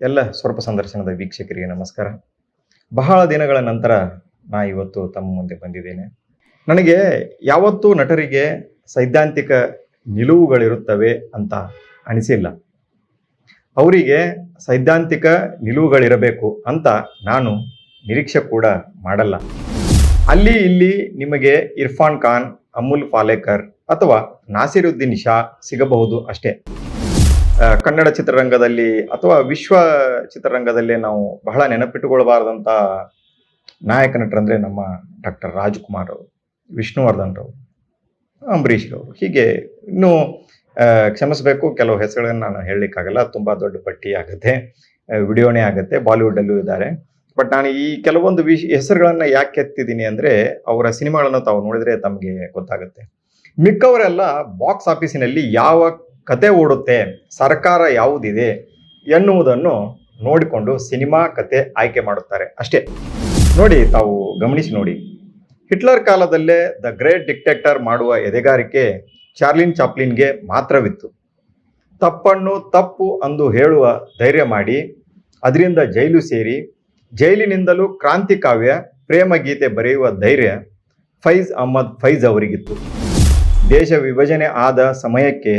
ಎಲ್ಲ ಸ್ವರ್ಪ ಸಂದರ್ಶನದ ವೀಕ್ಷಕರಿಗೆ ನಮಸ್ಕಾರ. ಬಹಳ ದಿನಗಳ ನಂತರ ನಾ ಇವತ್ತು ತಮ್ಮ ಮುಂದೆ ಬಂದಿದ್ದೇನೆ. ನನಗೆ ಯಾವತ್ತೂ ನಟರಿಗೆ ಸೈದ್ಧಾಂತಿಕ ನಿಲುವುಗಳಿರುತ್ತವೆ ಅಂತ ಅನಿಸಿಲ್ಲ. ಅವರಿಗೆ ಸೈದ್ಧಾಂತಿಕ ನಿಲುವುಗಳಿರಬೇಕು ಅಂತ ನಾನು ನಿರೀಕ್ಷೆ ಕೂಡ ಮಾಡಲ್ಲ. ಅಲ್ಲಿ ಇಲ್ಲಿ ನಿಮಗೆ ಇರ್ಫಾನ್ ಖಾನ್, ಅಮುಲ್ ಪಾಲೇಕರ್ ಅಥವಾ ನಾಸಿರುದ್ದೀನ್ ಶಾ ಸಿಗಬಹುದು ಅಷ್ಟೇ. ಕನ್ನಡ ಚಿತ್ರರಂಗದಲ್ಲಿ ಅಥವಾ ವಿಶ್ವ ಚಿತ್ರರಂಗದಲ್ಲಿ ನಾವು ಬಹಳ ನೆನಪಿಟ್ಟುಕೊಳ್ಬಾರ್ದಂಥ ನಾಯಕ ನಟರಂದ್ರೆ ನಮ್ಮ ಡಾಕ್ಟರ್ ರಾಜ್ಕುಮಾರ್ ಅವರು, ವಿಷ್ಣುವರ್ಧನ್ ರವರು, ಅಂಬರೀಷ್ ರವರು. ಹೀಗೆ ಇನ್ನೂ ಕ್ಷಮಿಸಬೇಕು, ಕೆಲವು ಹೆಸರುಗಳನ್ನು ನಾನು ಹೇಳಲಿಕ್ಕಾಗಲ್ಲ. ತುಂಬ ದೊಡ್ಡ ಪಟ್ಟಿ ಆಗುತ್ತೆ ವಿಡಿಯೋನೇ ಆಗುತ್ತೆ ಬಾಲಿವುಡಲ್ಲೂ ಇದ್ದಾರೆ. ಬಟ್ ನಾನು ಈ ಕೆಲವೊಂದು ವಿಶ್, ಹೆಸರುಗಳನ್ನು ಯಾಕೆ ಎತ್ತಿದ್ದೀನಿ ಅಂದರೆ, ಅವರ ಸಿನಿಮಾಗಳನ್ನು ತಾವು ನೋಡಿದರೆ ತಮಗೆ ಗೊತ್ತಾಗುತ್ತೆ. ಮಿಕ್ಕವರೆಲ್ಲ ಬಾಕ್ಸ್ ಆಫೀಸಿನಲ್ಲಿ ಯಾವ ಕತೆ ಓಡುತ್ತೆ, ಸರ್ಕಾರ ಯಾವುದಿದೆ ಎನ್ನುವುದನ್ನು ನೋಡಿಕೊಂಡು ಸಿನಿಮಾ ಕತೆ ಆಯ್ಕೆ ಮಾಡುತ್ತಾರೆ ಅಷ್ಟೇ. ನೋಡಿ, ತಾವು ಗಮನಿಸಿ ನೋಡಿ. ಹಿಟ್ಲರ್ ಕಾಲದಲ್ಲೇ ದ ಗ್ರೇಟ್ ಡಿಕ್ಟೇಟರ್ ಮಾಡುವ ಎದೆಗಾರಿಕೆ ಚಾರ್ಲಿನ್ ಚಾಪ್ಲಿನ್ಗೆ ಮಾತ್ರವಿತ್ತು. ತಪ್ಪನ್ನು ತಪ್ಪು ಅಂದು ಹೇಳುವ ಧೈರ್ಯ ಮಾಡಿ, ಅದರಿಂದ ಜೈಲು ಸೇರಿ, ಜೈಲಿನಿಂದಲೂ ಕ್ರಾಂತಿ ಕಾವ್ಯ, ಪ್ರೇಮ ಗೀತೆ ಬರೆಯುವ ಧೈರ್ಯ ಫೈಜ್ ಅಹ್ಮದ್ ಫೈಜ್ ಅವರಿಗಿತ್ತು. ದೇಶ ವಿಭಜನೆ ಆದ ಸಮಯಕ್ಕೆ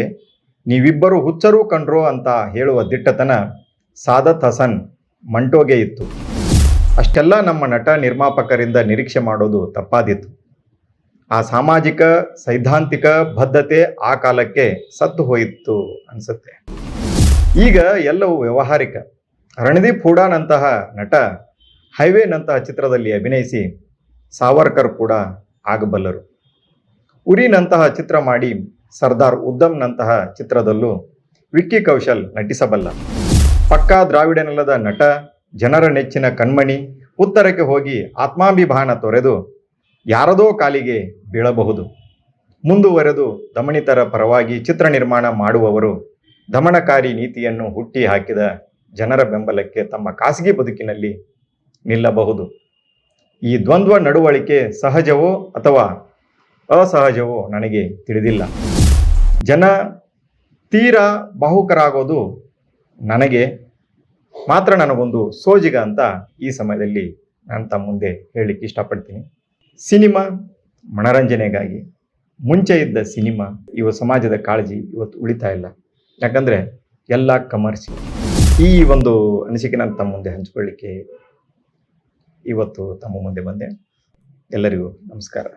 ನೀವಿಬ್ಬರು ಹುಚ್ಚರೂ ಕಂಡ್ರೋ ಅಂತ ಹೇಳುವ ದಿಟ್ಟತನ ಸಾದತ್ ಹಸನ್ ಮಂಟೋಗೆ ಇತ್ತು. ಅಷ್ಟೆಲ್ಲ ನಮ್ಮ ನಟ ನಿರ್ಮಾಪಕರಿಂದ ನಿರೀಕ್ಷೆ ಮಾಡೋದು ತಪ್ಪಾದಿತ್ತು ಆ ಸಾಮಾಜಿಕ, ಸೈದ್ಧಾಂತಿಕ ಬದ್ಧತೆ ಆ ಕಾಲಕ್ಕೆ ಸತ್ತು ಹೋಯಿತು ಅನಿಸುತ್ತೆ. ಈಗ ಎಲ್ಲವೂ ವ್ಯವಹಾರಿಕ. ರಣದೀಪ್ ಹೂಡಾನಂತಹ ನಟ ಹೈವೇನಂತಹ ಚಿತ್ರದಲ್ಲಿ ಅಭಿನಯಿಸಿ ಸಾವರ್ಕರ್ ಕೂಡ ಆಗಬಲ್ಲರು. ಉರಿನಂತಹ ಚಿತ್ರ ಮಾಡಿ ಸರ್ದಾರ್ ಉದ್ದಮ್ನಂತಹ ಚಿತ್ರದಲ್ಲೂ ವಿಕ್ಕಿ ಕೌಶಲ್ ನಟಿಸಬಲ್ಲ. ಪಕ್ಕಾ ದ್ರಾವಿಡನಲ್ಲದ ನಟ, ಜನರ ನೆಚ್ಚಿನ ಕಣ್ಮಣಿ, ಉತ್ತರಕ್ಕೆ ಹೋಗಿ ಆತ್ಮಾಭಿಮಾನ ತೊರೆದು ಯಾರದೋ ಕಾಲಿಗೆ ಬೀಳಬಹುದು. ಮುಂದುವರೆದು ದಮನಿತರ ಪರವಾಗಿ ಚಿತ್ರ ನಿರ್ಮಾಣ ಮಾಡುವವರು ದಮನಕಾರಿ ನೀತಿಯನ್ನು ಹುಟ್ಟಿ ಹಾಕಿದ ಜನರ ಬೆಂಬಲಕ್ಕೆ ತಮ್ಮ ಖಾಸಗಿ ಬದುಕಿನಲ್ಲಿ ನಿಲ್ಲಬಹುದು. ಈ ದ್ವಂದ್ವ ನಡವಳಿಕೆ ಸಹಜವೋ ಅಥವಾ ಅಸಹಜವೋ ನನಗೆ ತಿಳಿದಿಲ್ಲ. ಜನ ತೀರಾ ಬಾಹುಕರಾಗೋದು ನನಗೆ ಮಾತ್ರ ನನಗೊಂದು ಸೋಜಿಗ ಅಂತ ಈ ಸಮಯದಲ್ಲಿ ನಾನು ತಮ್ಮ ಮುಂದೆ ಹೇಳಲಿಕ್ಕೆ ಇಷ್ಟಪಡ್ತೀನಿ. ಸಿನಿಮಾ ಮನರಂಜನೆಗಾಗಿ ಮುಂಚೆ ಇದ್ದ ಸಿನಿಮಾ ಇವ ಸಮಾಜದ ಕಾಳಜಿ ಇವತ್ತು ಉಳಿತಾ ಇಲ್ಲ. ಯಾಕಂದರೆ ಎಲ್ಲ ಕಮರ್ಷಿಯಲ್. ಈ ಒಂದು ಅನಿಸಿಕೆ ನಾನು ತಮ್ಮ ಮುಂದೆ ಹಂಚಿಕೊಳ್ಳಿಕ್ಕೆ ಇವತ್ತು ತಮ್ಮ ಮುಂದೆ ಬಂದೆ. ಎಲ್ಲರಿಗೂ ನಮಸ್ಕಾರ.